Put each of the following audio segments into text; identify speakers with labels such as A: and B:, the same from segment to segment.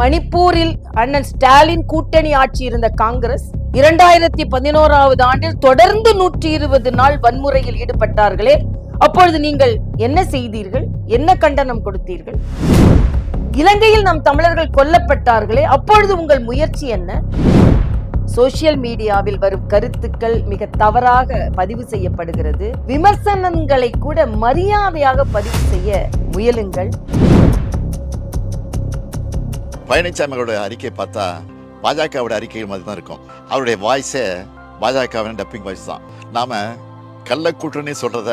A: மணிப்பூரில் அண்ணன் ஸ்டாலின் கூட்டணி ஆட்சி இருந்த காங்கிரஸ் இரண்டாயிரத்தி பதினோராவது ஆண்டில் தொடர்ந்து நூற்றி இருபது நாள் வன்முறையில் ஈடுபட்டார்களே. அப்பொழுது நீங்கள் என்ன செய்தீர்கள்? என்ன கண்டனம் கொடுத்தீர்கள்? இலங்கையில் நம் தமிழர்கள் கொல்லப்பட்டார்களே. அப்பொழுது உங்கள் முயற்சி என்ன? சோசியல் மீடியாவில் வரும் கருத்துக்கள் மிக தவறாக பதிவு செய்யப்படுகிறது. விமர்சனங்களை கூட மரியாதையாக பதிவு செய்ய முயலுங்கள்.
B: பழனிசாமியோட அறிக்கை பார்த்தா பாஜகவோட அறிக்கை மாதிரி தான் இருக்கும். அவருடைய வாய்ஸே பாஜகவின் டப்பிங் வாய்ஸ் தான். நாம கள்ள கூட்டணி சொல்றத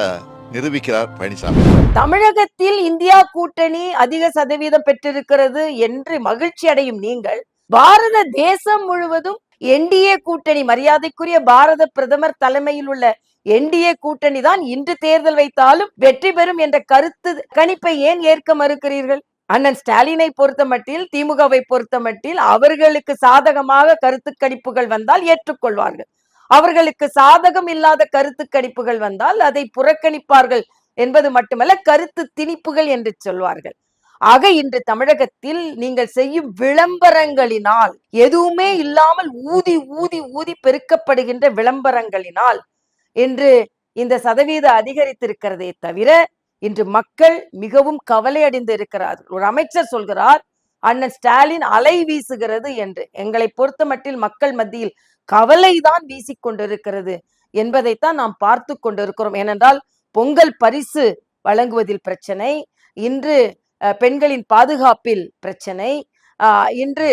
B: நிரூபிக்கிறார் பழனிசாமி
A: தமிழகத்தில் இந்தியா கூட்டணி அதிக சதவீதம் பெற்றிருக்கிறது என்று மகிழ்ச்சி அடையும் நீங்கள் பாரத தேசம் முழுவதும் என்டிஏ கூட்டணி மரியாதைக்குரிய பாரத பிரதமர் தலைமையில் உள்ள என்டிஏ கூட்டணி தான் இன்று தேர்தல் வைத்தாலும் வெற்றி பெறும் என்ற கருத்து கணிப்பை ஏன் ஏற்க மறுக்கிறீர்கள்? அண்ணன் ஸ்டாலினை பொறுத்த மட்டில் திமுகவை பொறுத்த மட்டில் அவர்களுக்கு சாதகமாக கருத்து கணிப்புகள் வந்தால் ஏற்றுக்கொள்வார்கள். அவர்களுக்கு சாதகம் இல்லாத கருத்து கணிப்புகள் வந்தால் அதை புறக்கணிப்பார்கள் என்பது மட்டுமல்ல கருத்து திணிப்புகள் என்று சொல்வார்கள். ஆக இன்று தமிழகத்தில் நீங்கள் செய்யும் விளம்பரங்களினால் எதுவுமே இல்லாமல் ஊதி ஊதி ஊதி பெருக்கப்படுகின்ற விளம்பரங்களினால் இன்று இந்த சதவீத அதிகரித்திருக்கிறதே தவிர இன்று மக்கள் மிகவும் கவலை அடைந்து இருக்கிறார்கள். ஒரு அமைச்சர் சொல்கிறார் அண்ணன் ஸ்டாலின் அலை வீசுகிறது என்று. எங்களை பொறுத்த மட்டில் மக்கள் மத்தியில் கவலைதான் வீசிக்கொண்டிருக்கிறது என்பதைத்தான் நாம் பார்த்து கொண்டிருக்கிறோம். ஏனென்றால் பொங்கல் பரிசு வழங்குவதில் பிரச்சனை இன்று அஹ், பெண்களின் பாதுகாப்பில் பிரச்சனை ஆஹ், இன்று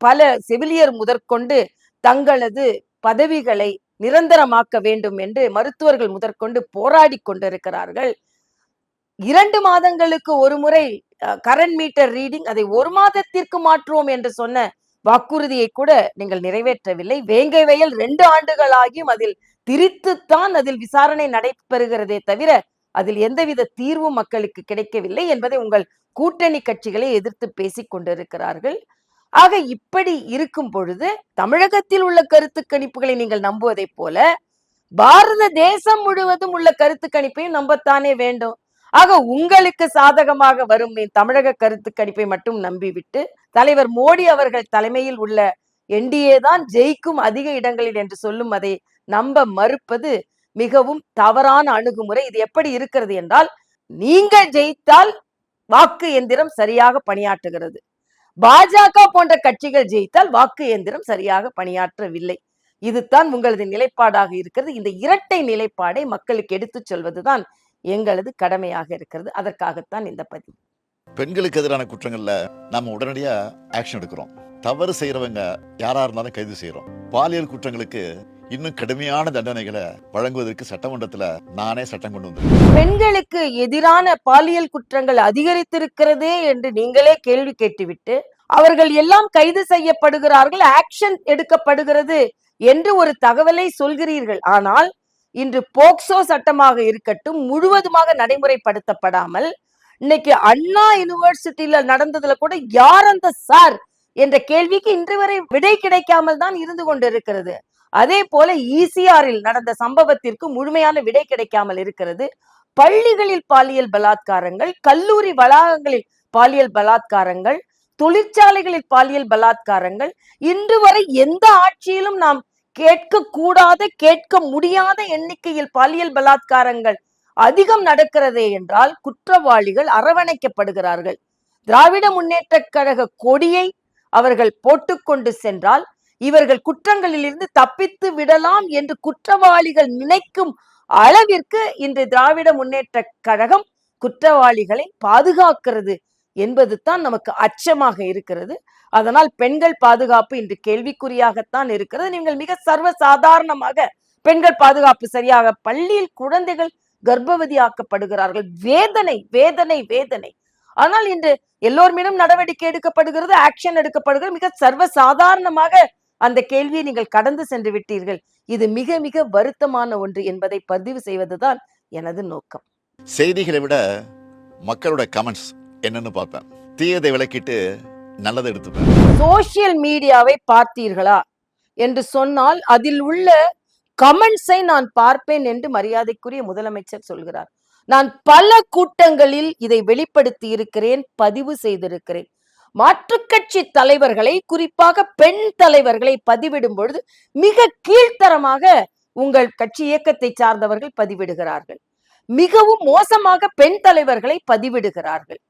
A: பல செவிலியர் முதற்கொண்டு தங்களது பதவிகளை நிரந்தரமாக்க வேண்டும் என்று மருத்துவர்கள் முதற்கொண்டு போராடி கொண்டிருக்கிறார்கள். இரண்டு மாதங்களுக்கு ஒரு முறை கரண்ட் மீட்டர் ரீடிங் அதை ஒரு மாதத்திற்கு மாற்றுவோம் என்று சொன்ன வாக்குறுதியை கூட நீங்கள் நிறைவேற்றவில்லை. வேங்கை வயல் ரெண்டு ஆண்டுகளாகியும் அதில் திரித்துத்தான் அதில் விசாரணை நடைபெறுகிறதே தவிர அதில் எந்தவித தீர்வும் மக்களுக்கு கிடைக்கவில்லை என்பதை உங்கள் கூட்டணி கட்சிகளை எதிர்த்து பேசிக் கொண்டிருக்கிறார்கள். ஆக இப்படி இருக்கும் பொழுது தமிழகத்தில் உள்ள கருத்து கணிப்புகளை நீங்கள் நம்புவதைப் போல பாரத தேசம் முழுவதும் உள்ள கருத்து கணிப்பையும் நம்பத்தானே வேண்டும்? ஆக உங்களுக்கு சாதகமாக வரும் தமிழக கருத்து கணிப்பை மட்டும் நம்பிவிட்டு தலைவர் மோடி அவர்கள் தலைமையில் உள்ள என்டிஏ தான் ஜெயிக்கும் அதிக இடங்களில் என்று சொல்லும் அதை நம்ப மறுப்பது மிகவும் தவறான அணுகுமுறை. இது எப்படி இருக்கிறது என்றால் நீங்கள் ஜெயித்தால் வாக்கு எந்திரம் சரியாக பணியாற்றுகிறது. பாஜக போன்ற கட்சிகள் ஜெயித்தால் வாக்கு எந்திரம் சரியாக பணியாற்றவில்லை. இதுதான் உங்களது நிலைப்பாடாக இருக்கிறது. இந்த இரட்டை நிலைப்பாடை மக்களுக்கு எடுத்துச் சொல்வதுதான் எங்களது கடமையாக இருக்கிறது. அதற்காகத்தான் இந்த பதிவு.
B: பெண்களுக்கு எதிரான குற்றங்கள்ல நாம உடனடியா ஆக்ஷன் எடுக்கிறோம். தவறு செய்யறவங்க யாரா இருந்தாலும் கைது செய்யறோம் பாலியல் குற்றங்களுக்கு இன்னும் கடுமையான தண்டனைகளை வழங்குவதற்கு சட்டமன்றத்துல நானே சட்டம் கொண்டு வந்திருக்கேன்.
A: பெண்களுக்கு எதிரான பாலியல் குற்றங்கள் அதிகரித்திருக்கிறதே என்று நீங்களே கேள்வி கேட்டுவிட்டு அவர்கள் எல்லாம் கைது செய்யப்படுகிறார்கள் ஆக்ஷன் எடுக்கப்படுகிறது என்று ஒரு தகவலை சொல்கிறீர்கள். ஆனால் இன்று போக்சோ சட்டமாக இருக்கட்டும் முழுவதுமாக நடைமுறைப்படுத்தப்படாமல் இன்னைக்கு அண்ணா யூனிவர்சிட்டியில நடந்ததுல கூட யார் அந்த சார் என்ற கேள்விக்கு இன்று வரை விடை கிடைக்காமல் தான் இருந்து கொண்டிருக்கிறது. அதே போல இசிஆரில் நடந்த சம்பவத்திற்கு முழுமையான விடை கிடைக்காமல் இருக்கிறது. பள்ளிகளில் பாலியல் பலாத்காரங்கள் கல்லூரி வளாகங்களில் பாலியல் பலாத்காரங்கள் தொழிற்சாலைகளில் பாலியல் பலாத்காரங்கள் இன்று வரை எந்த ஆட்சியிலும் நாம் கேட்க கூடாத கேட்க முடியாத எண்ணிக்கையில் பாலியல் பலாத்காரங்கள் அதிகம் நடக்கிறதே என்றால் குற்றவாளிகள் அரவணைக்கப்படுகிறார்கள். திராவிட முன்னேற்ற கழக கொடியை அவர்கள் போட்டுக்கொண்டு சென்றால் இவர்கள் குற்றங்களிலிருந்து தப்பித்து விடலாம் என்று குற்றவாளிகள் நினைக்கும் அளவிற்கு இன்று திராவிட முன்னேற்ற கழகம் குற்றவாளிகளை பாதுகாக்கிறது என்பது தான் நமக்கு அச்சமாக இருக்கிறது. அதனால் பெண்கள் பாதுகாப்பு இன்று கேள்விக்குறியாகத்தான் இருக்கிறது. நீங்கள் மிக சர்வ சாதாரணமாக பெண்கள் பாதுகாப்பு சரியாக பள்ளியில் குழந்தைகள் கர்ப்பவதியாக்கப்படுகிறார்கள். வேதனை வேதனை வேதனை. ஆனால் இன்று எல்லோர் மீதும் நடவடிக்கை எடுக்கப்படுகிறது ஆக்ஷன் எடுக்கப்படுகிறது. மிக சர்வ சாதாரணமாக அந்த கேள்வியை நீங்கள் கடந்து சென்று விட்டீர்கள். இது மிக மிக வருத்தமான ஒன்று என்பதை பதிவு செய்வதுதான் எனது நோக்கம்.
B: செய்திகளை விட மக்களோட கமெண்ட்ஸ் என்னன்னு பார்ப்பேன். தீயதை விளக்கிட்டு நல்லதை எடுத்துப்பேன்.
A: சோசியல் மீடியாவை பார்த்தீர்களா? என்று சொன்னால் அதில் உள்ள கமெண்ட்ஸை நான் பார்ப்பேன் என்று மரியாதைக்குரிய முதலமைச்சர் சொல்கிறார். நான் பல கூட்டங்களில் இதை வெளிப்படுத்தி இருக்கிறேன் பதிவு செய்திருக்கிறேன். மாற்றுக்கட்சி தலைவர்களை குறிப்பாக பெண் தலைவர்களை பதிவிடும் பொழுது மிக கீழ்த்தரமாக உங்கள் கட்சி இயக்கத்தை சார்ந்தவர்கள் பதிவிடுகிறார்கள். மிகவும் மோசமாக பெண் தலைவர்களை பதிவிடுகிறார்கள்.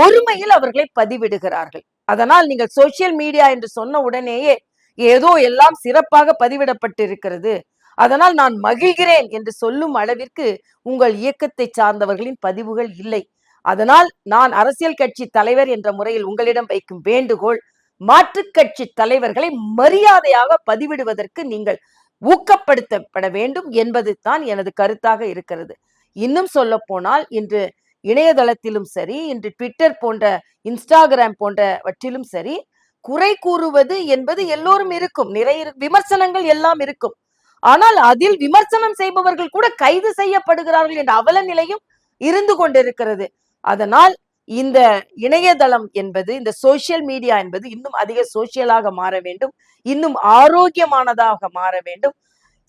A: ஒருமையில் அவர்களை பதிவிடுகிறார்கள். அதனால் நீங்கள் சோசியல் மீடியா என்று சொன்ன உடனேயே ஏதோ எல்லாம் சிறப்பாக பதிவிடப்பட்டிருக்கிறது. அதனால் நான் மகிழ்கிறேன் என்று சொல்லும் அளவிற்கு உங்கள் இயக்கத்தை சார்ந்தவர்களின் பதிவுகள் இல்லை. அதனால் நான் அரசியல் கட்சி தலைவர் என்ற முறையில் உங்களிடம் வைக்கும் வேண்டுகோள் மாற்றுக் கட்சி தலைவர்களை மரியாதையாக பதிவிடுவதற்கு நீங்கள் ஊக்கப்படுத்தப்பட வேண்டும் என்பது தான் எனது கருத்தாக இருக்கிறது. இன்னும் சொல்ல போனால் இன்று இணையதளத்திலும் சரி இன்று ட்விட்டர் போன்ற இன்ஸ்டாகிராம் போன்றவற்றிலும் சரி குறை கூறுவது என்பது எல்லோரும் இருக்கும். நிறைய விமர்சனங்கள் எல்லாம் இருக்கும். ஆனால் அதில் விமர்சனம் செய்பவர்கள் கூட கைது செய்யப்படுகிறார்கள் என்ற அவல நிலையும் இருந்து கொண்டிருக்கிறது. அதனால் இந்த இணையதளம் என்பது இந்த சோசியல் மீடியா என்பது இன்னும் அதிக சோசியலாக மாற வேண்டும். இன்னும் ஆரோக்கியமானதாக மாற வேண்டும்.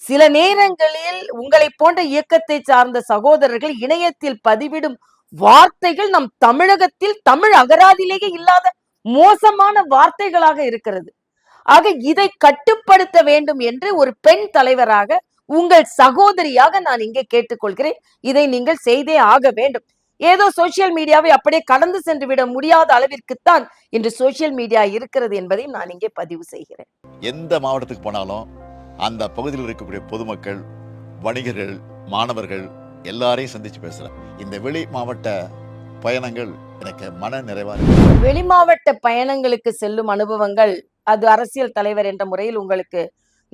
A: சில நேரங்களில் உங்களை போன்ற இயக்கத்தை சார்ந்த சகோதரர்கள் இணையத்தில் பதிவிடும் வார்த்தைகள் நம் தமிழகத்தில் தமிழ் அகராதிலேயே இல்லாத மோசமான வார்த்தைகளாக இருக்கிறது. ஆக இதை கட்டுப்படுத்த வேண்டும் என்று ஒரு பெண் தலைவராக உங்கள் சகோதரியாக நான் இங்கே கேட்டுக்கொள்கிறேன். இதை நீங்கள் செய்தே ஆக வேண்டும். ஏதோ சோசியல் மீடியாவை அப்படியே கடந்து சென்று விட முடியாத அளவிற்குத்தான் இன்று சோசியல் மீடியா இருக்கிறது என்பதை நான் இங்கே பதிவு செய்கிறேன்.
B: எந்த மாவட்டத்துக்கு போனாலும் அந்த பகுதியில் இருக்கக்கூடிய பொதுமக்கள் வணிகர்கள் மாணவர்கள் எல்லாரையும் சந்திச்சு பேசுறேன். இந்த வெளி மாவட்ட பயணங்கள் எனக்கு மன நிறைவா இருக்கு.
A: வெளிமாவட்ட பயணங்களுக்கு செல்லும் அனுபவங்கள் அது அரசியல் தலைவர் என்ற முறையில் உங்களுக்கு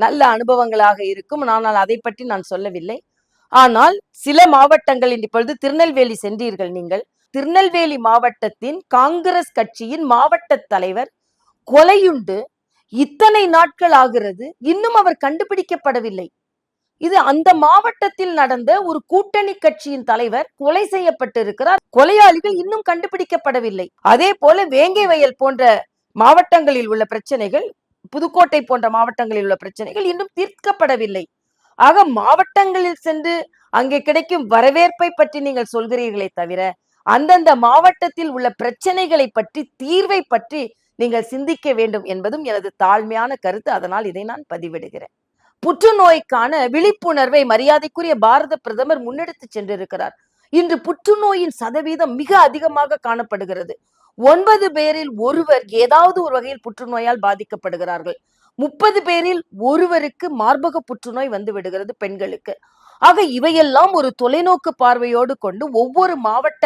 A: நல்ல அனுபவங்களாக இருக்கும். ஆனால் அதை பற்றி நான் சொல்லவில்லை. ஆனால் சில மாவட்டங்களில் இப்பொழுது திருநெல்வேலி சென்றீர்கள் நீங்கள். திருநெல்வேலி மாவட்டத்தின் காங்கிரஸ் கட்சியின் மாவட்ட தலைவர் கொலையுண்டு. இத்தனை நாட்கள் ஆகிறது. இன்னும் அவர் கண்டுபிடிக்கப்படவில்லை. இது அந்த மாவட்டத்தில் நடந்த ஒரு கூட்டணி கட்சியின் தலைவர் கொலை செய்யப்பட்டிருக்கிறார். கொலையாளிகள் இன்னும் கண்டுபிடிக்கப்படவில்லை. அதே போல வேங்கை வயல் போன்ற மாவட்டங்களில் உள்ள பிரச்சனைகள் புதுக்கோட்டை போன்ற மாவட்டங்களில் உள்ள பிரச்சனைகள் இன்னும் தீர்க்கப்படவில்லை. ஆக மாவட்டங்களில் சென்று அங்கே கிடைக்கும் வரவேற்பை பற்றி நீங்கள் சொல்கிறீர்களே தவிர அந்தந்த மாவட்டத்தில் உள்ள பிரச்சனைகளை பற்றி தீர்வை பற்றி நீங்கள் சிந்திக்க வேண்டும் என்பதும் எனது தாழ்மையான கருத்து. அதனால் இதை நான் பதிவிடுகிறேன். புற்றுநோய்க்கான விழிப்புணர்வை மரியாதைக்குரிய பாரத பிரதமர் முன்னெடுத்து சென்றிருக்கிறார். இன்று புற்றுநோயின் சதவீதம் மிக அதிகமாக காணப்படுகிறது. ஒன்பது பேரில் ஒருவர் ஏதாவது ஒரு வகையில் புற்றுநோயால் பாதிக்கப்படுகிறார்கள். முப்பது பேரில் ஒருவருக்கு மார்பக புற்றுநோய் வந்து விடுகிறது பெண்களுக்கு. ஆக இவையெல்லாம் ஒரு தொலைநோக்கு பார்வையோடு கொண்டு ஒவ்வொரு மாவட்ட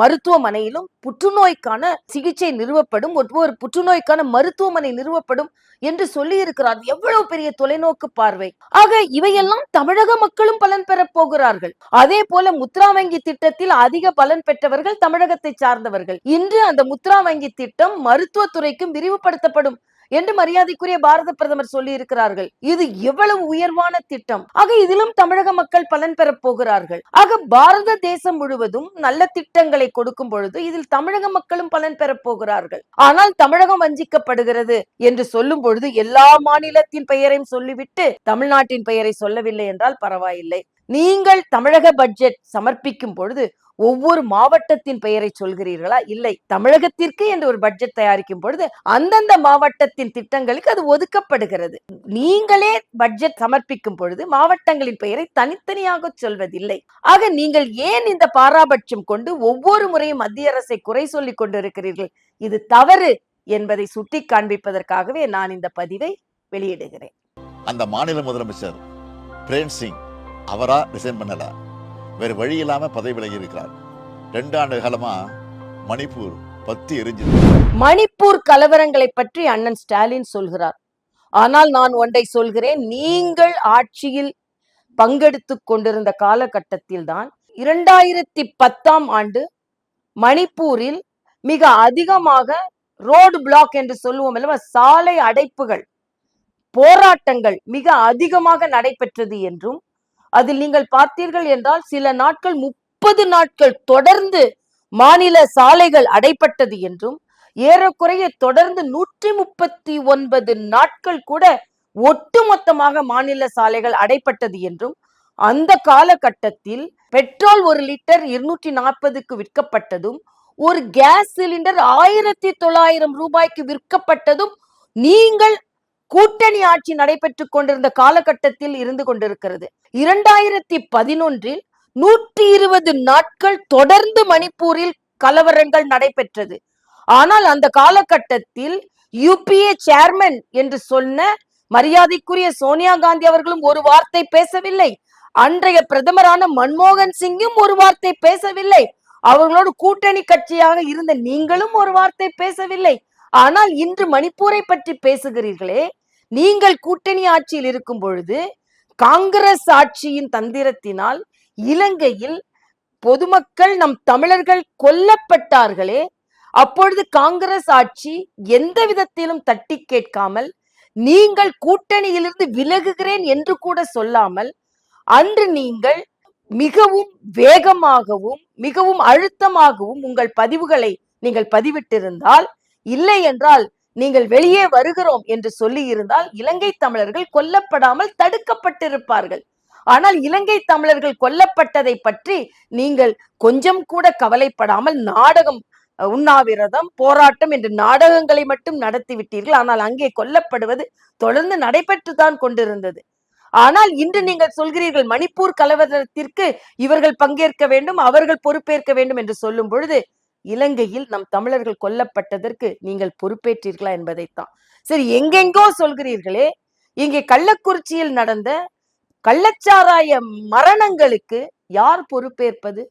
A: மருத்துவமனையிலும் புற்றுநோய்க்கான சிகிச்சை நிறுவப்படும் ஒவ்வொரு புற்றுநோய்க்கான மருத்துவமனை நிறுவப்படும் என்று சொல்லி இருக்கிறார் எவ்வளவு பெரிய தொலைநோக்கு பார்வை. ஆக இவையெல்லாம் தமிழக மக்களும் பலன் பெறப் போகிறார்கள். அதே போல முத்ரா வங்கி திட்டத்தில் அதிக பலன் பெற்றவர்கள் தமிழகத்தை சார்ந்தவர்கள். இன்று அந்த முத்ரா வங்கி திட்டம் மருத்துவத்துறைக்கும் விரிவுபடுத்தப்படும். என்று மரியாதைக்குரிய பாரத பிரதமர் சொல்லி இருக்கிறார்கள் இது எவ்வளவு உயர்வான திட்டம். ஆக இதிலும் தமிழக மக்கள் பலன் பெறப் போகிறார்கள். ஆக பாரத தேசம் முழுவதும் நல்ல திட்டங்களை கொடுக்கும் பொழுது இதில் தமிழக மக்களும் பலன் பெறப் போகிறார்கள். ஆனால் தமிழகம் வஞ்சிக்கப்படுகிறது என்று சொல்லும் பொழுது எல்லா மாநிலத்தின் பெயரையும் சொல்லிவிட்டு தமிழ்நாட்டின் பெயரை சொல்லவில்லை என்றால் பரவாயில்லை. நீங்கள் தமிழக பட்ஜெட் சமர்ப்பிக்கும் பொழுது ஒவ்வொரு மாவட்டத்தின் பெயரை சொல்கிறீர்களா? இல்லை. தமிழகத்திற்கு என்று ஒரு பட்ஜெட் தயாரிக்கும் பொழுது அந்தந்த மாவட்டத்தின் திட்டங்களுக்கு அது ஒதுக்கப்படுகிறது. நீங்களே பட்ஜெட் சமர்ப்பிக்கும் பொழுது மாவட்டங்களின் பெயரை தனித்தனியாக சொல்வதில்லை. ஆக நீங்கள் ஏன் இந்த பாராபட்சம் கொண்டு ஒவ்வொரு முறையும் மத்திய அரசை குறை சொல்லிக் கொண்டிருக்கிறீர்கள்? இது தவறு என்பதை சுட்டி காண்பிப்பதற்காகவே நான் இந்த பதிவை வெளியிடுகிறேன்.
B: அந்த மாநில முதலமைச்சர் பிரேம் சிங் அவராக ரிசைன் பண்ணலை. வேறு வழி இல்லாமல் பதவி விலகி இருக்கிறார். ரெண்டு ஆண்டு காலமாக மணிப்பூர் பத்தி எரிஞ்சது.
A: மணிப்பூர் கலவரங்களை பற்றி அண்ணன் ஸ்டாலின் சொல்கிறார். ஆனால் நான் ஒன்றை சொல்கிறேன். நீங்கள் ஆட்சியில் பங்கெடுத்து கொண்டிருந்த காலகட்டத்தில் தான் இரண்டாயிரத்தி பத்தாம் ஆண்டு மணிப்பூரில் மிக அதிகமாக ரோடு பிளாக் என்று சொல்லுவோம் அல்லவா? சாலை அடைப்புகள் போராட்டங்கள் மிக அதிகமாக நடைபெற்றது என்றும் அதில் நீங்கள் பார்த்தீர்கள் என்றால் சில நாட்கள் முப்பது நாட்கள் தொடர்ந்து மாநில சாலைகள் அடைப்பட்டது என்றும் ஏறக்குறைய தொடர்ந்து நூற்றி முப்பத்தி ஒன்பது நாட்கள் கூட ஒட்டுமொத்தமாக மாநில சாலைகள் அடைப்பட்டது என்றும் அந்த காலகட்டத்தில் பெட்ரோல் ஒரு லிட்டர் இருநூற்றி நாற்பதுக்கு விற்கப்பட்டதும் ஒரு கேஸ் சிலிண்டர் ஆயிரத்தி தொள்ளாயிரம் ரூபாய்க்கு விற்கப்பட்டதும் நீங்கள் கூட்டணி ஆட்சி நடைபெற்றுக் கொண்டிருந்த காலகட்டத்தில் இருந்து கொண்டிருக்கிறது. இரண்டாயிரத்தி பதினொன்றில் நூற்றி இருபது நாட்கள் தொடர்ந்து மணிப்பூரில் கலவரங்கள் நடைபெற்றது. ஆனால் அந்த காலகட்டத்தில் யூபிஏ சேர்மன் என்று சொன்ன மரியாதைக்குரிய சோனியா காந்தி அவர்களும் ஒரு வார்த்தை பேசவில்லை. அன்றைய பிரதமரான மன்மோகன் சிங்கும் ஒரு வார்த்தை பேசவில்லை. அவர்களோடு கூட்டணி கட்சியாக இருந்த நீங்களும் ஒரு வார்த்தை பேசவில்லை. ஆனால் இன்று மணிப்பூரை பற்றி பேசுகிறீர்களே நீங்கள் கூட்டணி ஆட்சியில் இருக்கும் பொழுது காங்கிரஸ் ஆட்சியின் தந்திரத்தினால் இலங்கையில் பொதுமக்கள் நம் தமிழர்கள் கொல்லப்பட்டார்களே அப்பொழுது காங்கிரஸ் ஆட்சி எந்த விதத்திலும் தட்டி கேட்காமல் நீங்கள் கூட்டணியிலிருந்து விலகுகிறேன் என்று கூட சொல்லாமல் அன்று நீங்கள் மிகவும் வேகமாகவும் மிகவும் அழுத்தமாகவும் உங்கள் பதிவுகளை நீங்கள் பதிவிட்டிருந்தால் இல்லை என்றால் நீங்கள் வெளியே வருகிறோம் என்று சொல்லி இருந்தால் இலங்கை தமிழர்கள் கொல்லப்படாமல் தடுக்கப்பட்டிருப்பார்கள். ஆனால் இலங்கை தமிழர்கள் கொல்லப்பட்டதை பற்றி நீங்கள் கொஞ்சம் கூட கவலைப்படாமல் நாடகம் உண்ணாவிரதம் போராட்டம் என்று நாடகங்களை மட்டும் நடத்திவிட்டீர்கள். ஆனால் அங்கே கொல்லப்படுவது தொடர்ந்து நடைபெற்று தான் கொண்டிருந்தது. ஆனால் இன்று நீங்கள் சொல்கிறீர்கள் மணிப்பூர் கலவரத்திற்கு இவர்கள் பங்கேற்க வேண்டும் அவர்கள் பொறுப்பேற்க வேண்டும் என்று சொல்லும் பொழுது இலங்கையில் நம் தமிழர்கள் கொல்லப்பட்டதற்கு நீங்கள் பொறுப்பேற்றீர்களா என்பதைத்தான். சரி எங்கெங்கோ சொல்கிறீர்களே இங்கே கள்ளக்குறிச்சியில் நடந்த கள்ளச்சாராய மரணங்களுக்கு யார் பொறுப்பேற்பது?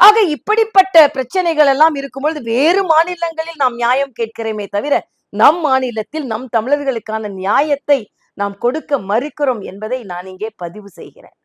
A: ஆக இப்படிப்பட்ட பிரச்சனைகள் எல்லாம் இருக்கும்பொழுது வேறு மாநிலங்களில் நாம் நியாயம் கேட்கிறோமே தவிர நம் மாநிலத்தில் நம் தமிழர்களுக்கான நியாயத்தை நாம் கொடுக்க மறுக்கிறோம் என்பதை நான் இங்கே பதிவு செய்கிறேன்.